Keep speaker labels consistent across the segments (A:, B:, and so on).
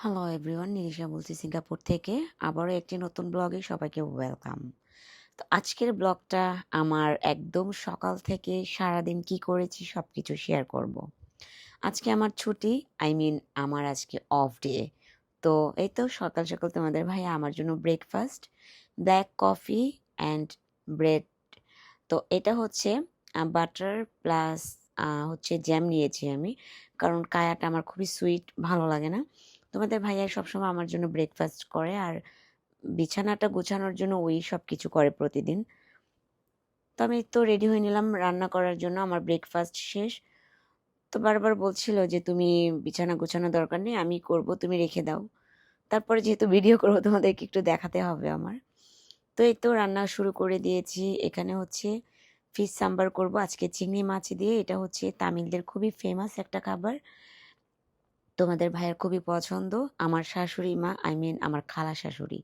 A: Hello everyone Nirisha বলছি Singapore থেকে। আবারও একটি নতুন ব্লগে সবাইকে ওয়েলকাম তো আজকের ব্লগটা আমার একদম সকাল থেকে সারাদিন কি করেছি সব কিছু শেয়ার করব। আজকে আমার ছুটি আই মিন আমার আজকে অফ ডে তো এই তো সকাল সকাল তোমাদের ভাই আমার জন্য breakfast black coffee and bread তো এটা হচ্ছে বাটার প্লাস হচ্ছে জ্যাম নিয়েছি আমি। কারণ কায়াটা আমার খুবই সুইট ভালো লাগে না। তোমাদের ভাইয়া সবসময় আমার জন্য ব্রেকফাস্ট করে আর বিছানাটা গোছানোর জন্য ওই সব কিছু করে প্রতিদিন। তো আমি তো রেডি হয়ে নিলাম রান্না করার জন্য, আমার ব্রেকফাস্ট শেষ। তো বারবার বলছিল যে, তুমি বিছানা গোছানো দরকার নেই, আমি করব, তুমি রেখে দাও। তারপরে যেহেতু ভিডিও করব, তোমাদেরকে একটু দেখাতে হবে আমার। তো এই তো রান্না শুরু করে দিয়েছি। এখানে হচ্ছে ফিশ সাম্বার করব, আজকে চিংড়ি মাছ দিয়ে। এটা হচ্ছে তামিলদের খুবই ফেমাস একটা খাবার। তোমাদের ভাইয়ের খুবই পছন্দ। আমার শাশুড়ি মা আই মিন আমার খালা শাশুড়ি।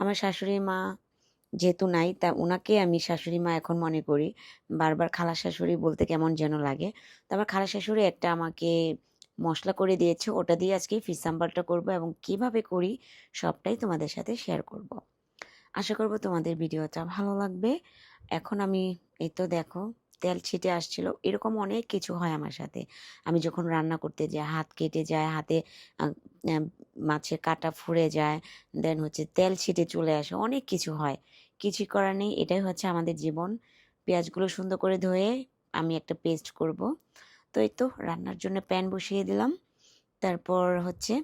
A: আমার শাশুড়ি মা যেহেতু নাই, তা ওনাকে আমি শাশুড়ি মা এখন মনে করি। বারবার খালা শাশুড়ি বলতে কেমন যেন লাগে। তো আমার খালা শাশুড়ি একটা আমাকে মশলা করে দিয়েছে। ওটা দিয়ে আজকে ফিস সাম্বারটা করব এবং কীভাবে করি সবটাই তোমাদের সাথে শেয়ার করব। আশা করব তোমাদের ভিডিওটা ভালো লাগবে। এখন আমি, এই তো দেখো তেল ছিটে আসছিল, এরকম অনেক কিছু হয় আমার সাথে। আমি যখন রান্না করতে যাই, হাত কেটে যায়, হাতে মাছের কাটা ফুরে যায়, দেন হচ্ছে তেল ছিটে চলে আসে, অনেক কিছু হয়। কিছু করার নেই, এটাই হচ্ছে আমাদের জীবন। পেঁয়াজগুলো সুন্দর করে ধুয়ে আমি একটা পেস্ট করব। তো এই তো, রান্নার জন্য প্যান বসিয়ে দিলাম। তারপর হচ্ছে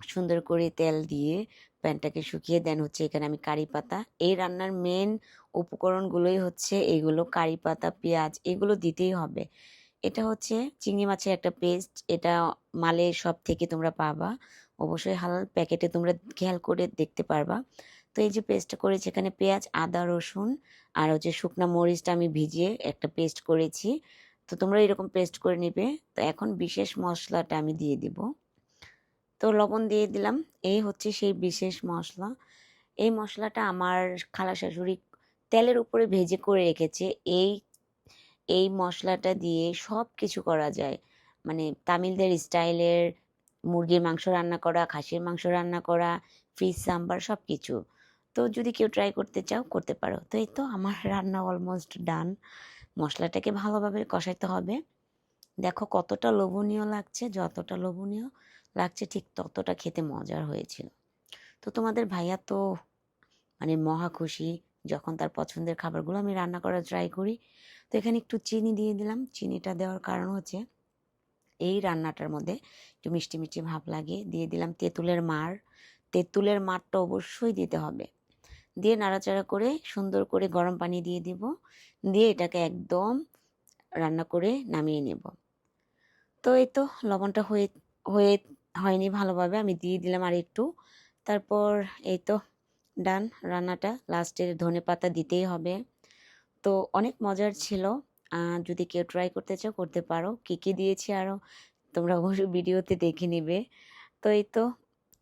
A: সুন্দর করে তেল দিয়ে প্যানটাকে শুকিয়ে দেন হচ্ছে এখানে আমি কারি পাতা। এই রান্নার মেন উপকরণগুলোই হচ্ছে এগুলো কারি পাতা, পেঁয়াজ এগুলো দিতেই হবে। এটা হচ্ছে চিংড়ি মাছের একটা পেস্ট এটা মালে সব থেকে তোমরা পাবা। অবশ্যই হালাল প্যাকেটে তোমরা খেয়াল করে দেখতে পারবা। তো এই যে পেস্টটা করেছি এখানে পেঁয়াজ, আদা, রসুন আর হচ্ছে শুকনা মরিচটা আমি ভিজিয়ে একটা পেস্ট করেছি। তো তোমরা এরকম পেস্ট করে নিবে। তো এখন বিশেষ মশলাটা আমি দিয়ে দিব। তো লবণ দিয়ে দিলাম। এই হচ্ছে সেই বিশেষ মশলা। এই মশলাটা আমার খালা শাশুড়ি তেলের উপরে ভেজে করে রেখেছে। এই এই মশলাটা দিয়ে সব কিছু করা যায়। মানে তামিলদের স্টাইলের মুরগির মাংস রান্না করা, খাসির মাংস রান্না করা ফিশ সাম্বার সব কিছু তো যদি কেউ ট্রাই করতে চাও, করতে পারো। তো এই তো আমার রান্না অলমোস্ট ডান মশলাটাকে ভালোভাবে কষাইতে হবে। দেখো কতটা লোভনীয় লাগছে, যতটা লোভনীয় লাগছে, ঠিক ততটা খেতে মজার হয়েছিল। তো তোমাদের ভাইয়া তো মানে মহা খুশি, যখন তার পছন্দের খাবারগুলো আমি রান্না করার ট্রাই করি। তো এখানে একটু চিনি দিয়ে দিলাম। চিনিটা দেওয়ার কারণ হচ্ছে, এই রান্নাটার মধ্যে একটু মিষ্টি মিষ্টি ভাব লাগে দিয়ে দিলাম তেঁতুলের মার তেঁতুলের মারটা অবশ্যই দিতে হবে। দিয়ে নাড়াচাড়া করে সুন্দর করে গরম পানি দিয়ে দিব। দিয়ে এটাকে একদম রান্না করে নামিয়ে নেব। তো এই তো লবণটা হয়ে হয়ে হয়নি ভালোভাবে, আমি দিয়ে দিলাম আর একটু। তারপর এই তো ডান রান্নাটা লাস্টের ধনে পাতা দিতেই হবে। তো অনেক মজার ছিল। যদি কেউ ট্রাই করতে চাও, করতে পারো। কী কী দিয়েছি আরও তোমরা অবশ্যই ভিডিওতে দেখে নিবে। তো এই তো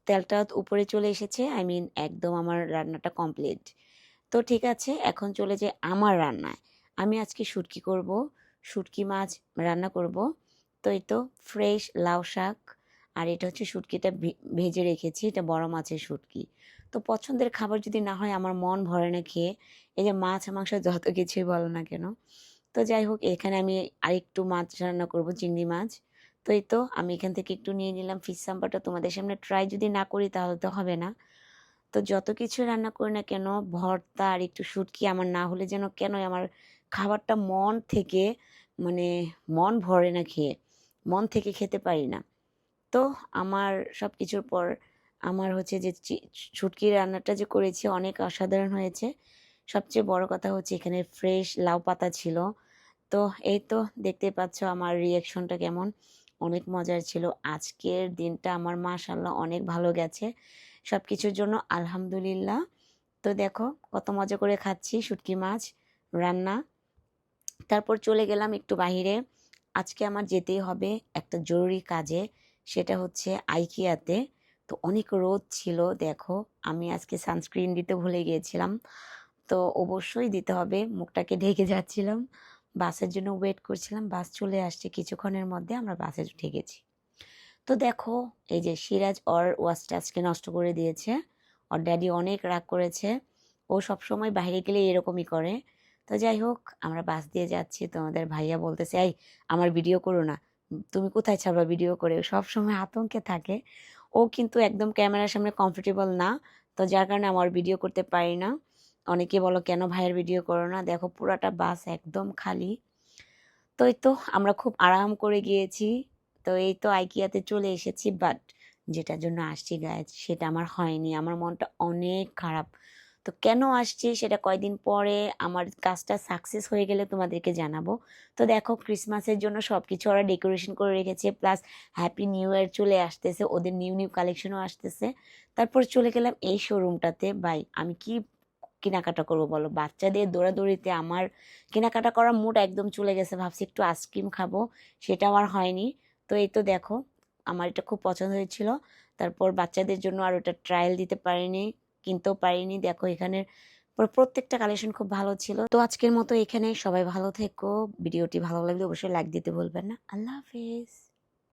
A: তেলটা উপরে চলে এসেছে আই মিন একদম আমার রান্নাটা কমপ্লিট তো ঠিক আছে, এখন চলে যে আমার রান্নায়। আমি আজকে শুটকি করব, শুটকি মাছ রান্না করব। তো এই তো ফ্রেশ লাউ শাক, আর এটা হচ্ছে শুটকিটা ভেজে রেখেছি, এটা বড় মাছের শুটকি। তো পছন্দের খাবার যদি না হয়, আমার মন ভরে না খেয়ে, এই যে মাছ, মাংস যত কিছুই বলো না কেন, তো যাই হোক, এখানে আমি আরেকটু মাছ রান্না করব, চিংড়ি মাছ। তো এই তো আমি এখান থেকে একটু নিয়ে নিলাম ফিশ সাম্বারটা, তোমাদের সামনে ট্রাই যদি না করি তাহলে তো হবে না। তো যত কিছু রান্না করি না কেন, ভর্তা আর একটু শুটকি আমার না হলে যেন কেন আমার খাবারটা মন থেকে মানে মন ভরে না খেয়ে। মন থেকে খেতে পারি না। তো আমার সব কিছুর পর আমার হচ্ছে যে ছুটকির রান্নাটা যে করেছি অনেক অসাধারণ হয়েছে। সবচেয়ে বড় কথা হচ্ছে এখানে ফ্রেশ লাউ পাতা ছিল। তো এই তো দেখতে পাচ্ছ আমার রিয়াকশনটা কেমন। অনেক মজার ছিল। আজকের দিনটা আমার মাশাল্লাহ অনেক ভালো গেছে। সব কিছুর জন্য আলহামদুলিল্লাহ। তো দেখো কত মজা করে খাচ্ছি শুটকি মাছ, রান্না। তারপর চলে গেলাম একটু বাহিরে। আজকে আমার যেতেই হবে একটা জরুরি কাজে, সেটা হচ্ছে আইকিয়াতে। তো অনেক রোদ ছিল, দেখো, আমি আজকে সানস্ক্রিন দিতে ভুলে গিয়েছিলাম। তো অবশ্যই দিতে হবে, মুখটাকে ঢেকে যাচ্ছিলাম। বাসের জন্য ওয়েট করছিলাম, বাস চলে আসছে, কিছুক্ষণের মধ্যে আমরা বাসে উঠে গেছি তো দেখো, এই যে সিরাজ ওর ওয়াচটা আজকে নষ্ট করে দিয়েছে, ওর ড্যাডি অনেক রাগ করেছে। ও সবসময় বাইরে গেলে এরকমই করে। তো যাই হোক, আমরা বাস দিয়ে যাচ্ছি। তোমাদের ভাইয়া বলতেছে, এই, আমার ভিডিও করো না। তুমি কোথায় ছাড়বা ভিডিও করে? সব সময় আতঙ্কে থাকে। ও কিন্তু একদম ক্যামেরার সামনে কমফোর্টেবল না। তো যার কারণে আমার ভিডিও করতে পারি না। অনেকে বলো, কেন ভাইয়ের ভিডিও করো না? দেখো, পুরাটা বাস একদম খালি। তো এই তো, আমরা খুব আরাম করে গিয়েছি। তো এই তো আইকিয়াতে চলে এসেছি বাট যেটার জন্য আসছি গায়ে সেটা আমার হয়নি। আমার মনটা অনেক খারাপ। তো কেন আসছি সেটা কয়দিন পরে আমার কাজটা সাকসেস হয়ে গেলে তোমাদেরকে জানাব। তো দেখো ক্রিসমাসের জন্য সব কিছু ওরা ডেকোরেশন করে রেখেছে প্লাস হ্যাপি নিউ ইয়ার চলে আসতেছে, ওদের নিউ নিউ কালেকশনও আসতেছে। তারপর চলে গেলাম এই শোরুমটাতে বাই আমি কি কেনাকাটা করব বলো? বাচ্চাদের দৌড়াদৌড়িতে আমার কেনাকাটা করার মুড একদম চলে গেছে। ভাবছি একটু আইসক্রিম খাব, সেটাও আর হয়নি। তো এই তো দেখো, আমার এটা খুব পছন্দ হয়েছিল। তারপর বাচ্চাদের জন্য আর ওটা ট্রায়াল দিতে পারিনি। কিনতেও পারিনি। দেখো এখানের প্রত্যেকটা কালেকশন খুব ভালো ছিল। তো আজকের মতো এখানে সবাই ভালো থেকো। ভিডিওটি ভালো লাগলে অবশ্যই লাইক দিতে বলবেন না। আল্লাহ হাফেজ।